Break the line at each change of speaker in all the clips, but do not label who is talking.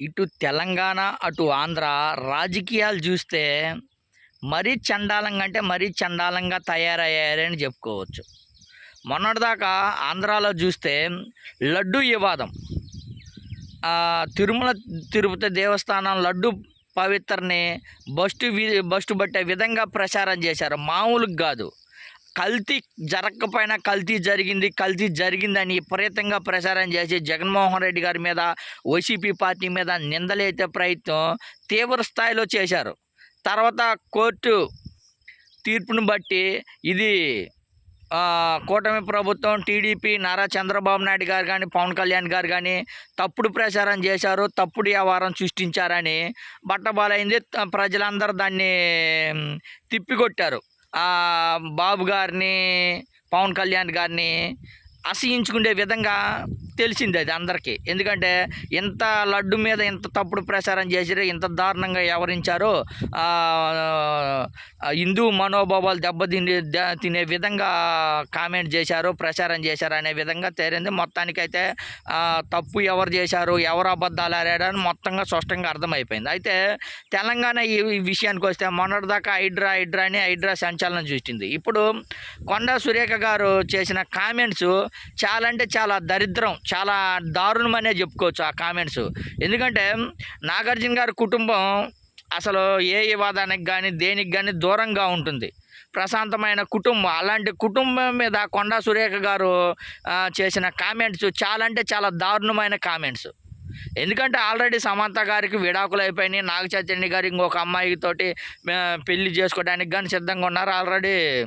ఇటు తెలంగాణ అటు ఆంధ్ర రాజకీయాలు చూస్తే మరీ చండాలంగా అంటే మరీ చండాలంగా తయారయ్యారని చెప్పుకోవచ్చు. మొన్నటిదాకా ఆంధ్రాలో చూస్తే లడ్డు వివాదం. తిరుమల తిరుపతి దేవస్థానం లడ్డు పవిత్రని బస్టు బస్టు పట్టే విధంగా ప్రచారం చేశారు. మామూలుగా కాదు. కల్తీ జరగకపోయినా కల్తీ జరిగింది కల్తీ జరిగిందని విపరీతంగా ప్రచారం చేసి జగన్మోహన్ రెడ్డి గారి మీద వైసీపీ పార్టీ మీద నిందలైతే ప్రయత్నం తీవ్ర స్థాయిలో చేశారు. తర్వాత కోర్టు తీర్పును బట్టి ఇది కూటమి ప్రభుత్వం టీడీపీ నారా చంద్రబాబు నాయుడు గారు కానీ పవన్ కళ్యాణ్ గారు కానీ తప్పుడు ప్రచారం చేశారు తప్పుడు వ్యవహారం సృష్టించారని బట్టబాలైంది. త- ప్రజలందరూ దాన్ని తిప్పికొట్టారు. బాబు గారిని పవన్ కళ్యాణ్ గారిని అసహించుకునే విధంగా తెలిసింది అది అందరికీ. ఎందుకంటే ఇంత లడ్డు మీద ఇంత తప్పుడు ప్రచారం చేసారు ఇంత దారుణంగా వ్యవహరించారో. హిందూ మనోభావాలు దెబ్బతిని తినే విధంగా కామెంట్ చేశారు ప్రచారం చేశారు అనే విధంగా తేరింది మొత్తానికైతే తప్పు ఎవరు చేశారు ఎవరు అబద్ధాలు ఆడారని మొత్తంగా స్పష్టంగా అర్థమైపోయింది. అయితే తెలంగాణ ఈ ఈ విషయానికి వస్తే మొన్నటిదాకా హైడ్రా హైడ్రా అని హైడ్రా సంచలనం చూసింది ఇప్పుడు కొండా సురేఖ గారు చేసిన కామెంట్స్ చాలా అంటే చాలా దరిద్రం. చాలా దారుణమనే చెప్పుకోవచ్చు ఆ కామెంట్స్. ఎందుకంటే నాగార్జున గారి కుటుంబం అసలు ఏ వివాదానికి కానీ దేనికి కానీ దూరంగా ఉంటుంది. ప్రశాంతమైన కుటుంబం. అలాంటి కుటుంబం మీద కొండా సురేఖ గారు చేసిన కామెంట్స్ చాలా అంటే చాలా దారుణమైన కామెంట్స్. ఎందుకంటే ఆల్రెడీ సమంత గారికి విడాకులు అయిపోయినాయి. నాగ చైతన్య గారు ఇంకొక అమ్మాయితోటి పెళ్ళి చేసుకోవడానికి కానీ సిద్ధంగా ఉన్నారు. ఆల్రెడీ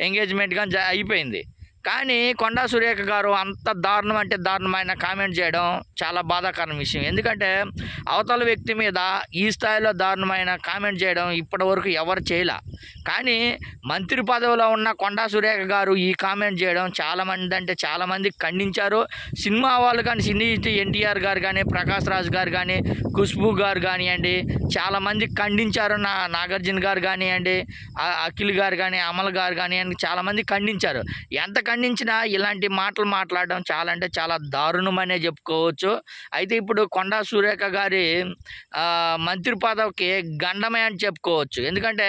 ఎంగేజ్మెంట్ కానీ జ- అయిపోయింది. కానీ కొండా సురేఖ గారు అంత దారుణం అంటే దారుణమైన కామెంట్ చేయడం చాలా బాధాకరమైన విషయం. ఎందుకంటే అవతల వ్యక్తి మీద ఈ స్థాయిలో దారుణమైన కామెంట్ చేయడం ఇప్పటివరకు ఎవరు చేయలే. కానీ మంత్రి పదవిలో ఉన్న కొండా సురేఖ గారు ఈ కామెంట్ చేయడం చాలామంది అంటే చాలామంది ఖండించారు. సినిమా వాళ్ళు కానీ సినీ ఎన్టీఆర్ గారు కానీ ప్రకాష్ రాజ్ గారు కానీ ఖుష్బు గారు కానివ్వండి చాలామంది ఖండించారు. నా నాగార్జున గారు కానివ్వండి అఖిల్ గారు కానీ అమల్ గారు కానివ్వండి చాలామంది ఖండించారు. ఎంత ఖండించినా ఇలాంటి మాటలు మాట్లాడడం చాలా అంటే చాలా దారుణమనే చెప్పుకోవచ్చు. అయితే ఇప్పుడు కొండా సురేఖ గారి మంత్రి పదవికి గండమే అని చెప్పుకోవచ్చు. ఎందుకంటే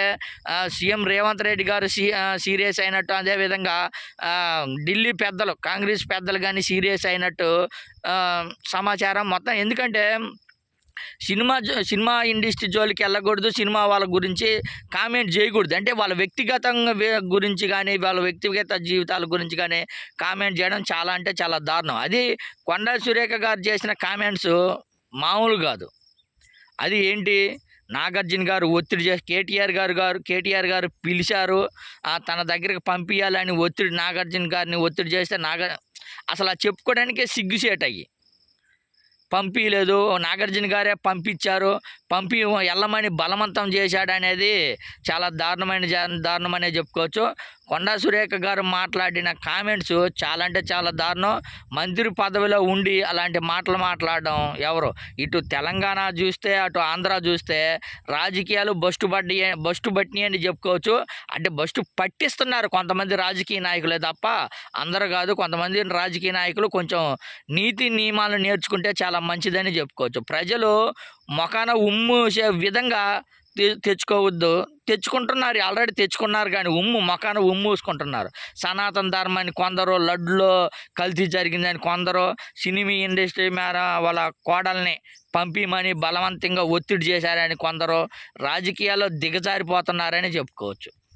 సీఎం రేవంత్ రెడ్డి గారు సీ సీరియస్ అయినట్టు అదేవిధంగా ఢిల్లీ పెద్దలు కాంగ్రెస్ పెద్దలు కానీ సీరియస్ అయినట్టు సమాచారం మొత్తం. ఎందుకంటే సినిమా జో- సినిమా ఇండస్ట్రీ జోలికి వెళ్ళకూడదు సినిమా వాళ్ళ గురించి కామెంట్ చేయకూడదు. అంటే వాళ్ళ వ్యక్తిగతంగా గురించి కానీ వాళ్ళ వ్యక్తిగత జీవితాల గురించి కానీ కామెంట్ చేయడం చాలా అంటే చాలా దారుణం. అది కొండా సురేఖ గారు చేసిన కామెంట్స్ మామూలు కాదు. అది ఏంటి? నాగార్జున గారు ఒత్తిడి చేసి కేటీఆర్ గారు గారు కేటీఆర్ గారు పిలిచారు. తన దగ్గరికి పంపించాలని ఒత్తిడి నాగార్జున గారిని ఒత్తిడి చేస్తే నాగ అసలు చెప్పుకోవడానికే సిగ్గుసేట్ అయ్యి పంపించలేదు నాగార్జున గారే పంపించారు. పంపి ఎల్లమని బలవంతం చేశాడు అనేది చాలా దారుణమైన జా- దారుణమనే చెప్పుకోవచ్చు. కొండా సురేఖ గారు మాట్లాడిన కామెంట్స్ చాలా అంటే చాలా దారుణం. మంత్రి పదవిలో ఉండి అలాంటి మాటలు మాట్లాడడం ఎవరు? ఇటు తెలంగాణ చూస్తే అటు ఆంధ్ర చూస్తే రాజకీయాలు బస్టు పడ్డి బస్టు పట్టినాయి అని చెప్పుకోవచ్చు. అంటే బస్టు పట్టిస్తున్నారు కొంతమంది రాజకీయ నాయకులే తప్ప అందరూ కాదు. కొంతమంది రాజకీయ నాయకులు కొంచెం నీతి నియమాలు నేర్చుకుంటే చాలా మంచిదని చెప్పుకోవచ్చు. ప్రజలు మొఖాన ఉమ్మూసే విధంగా తె- తెచ్చుకోవద్దు. తెచ్చుకుంటున్నారు ఆల్రెడీ తెచ్చుకున్నారు కానీ ఉమ్ము మొఖాన ఉమ్మూసుకుంటున్నారు సనాతన ధర్మాన్ని కొందరు లడ్డులో కల్తీ జరిగిందని కొందరు సినిమా ఇండస్ట్రీ మేర వాళ్ళ కోడల్ని పంపిమని బలవంతంగా ఒత్తిడి చేశారని కొందరు రాజకీయాల్లో దిగజారిపోతున్నారని చెప్పుకోవచ్చు.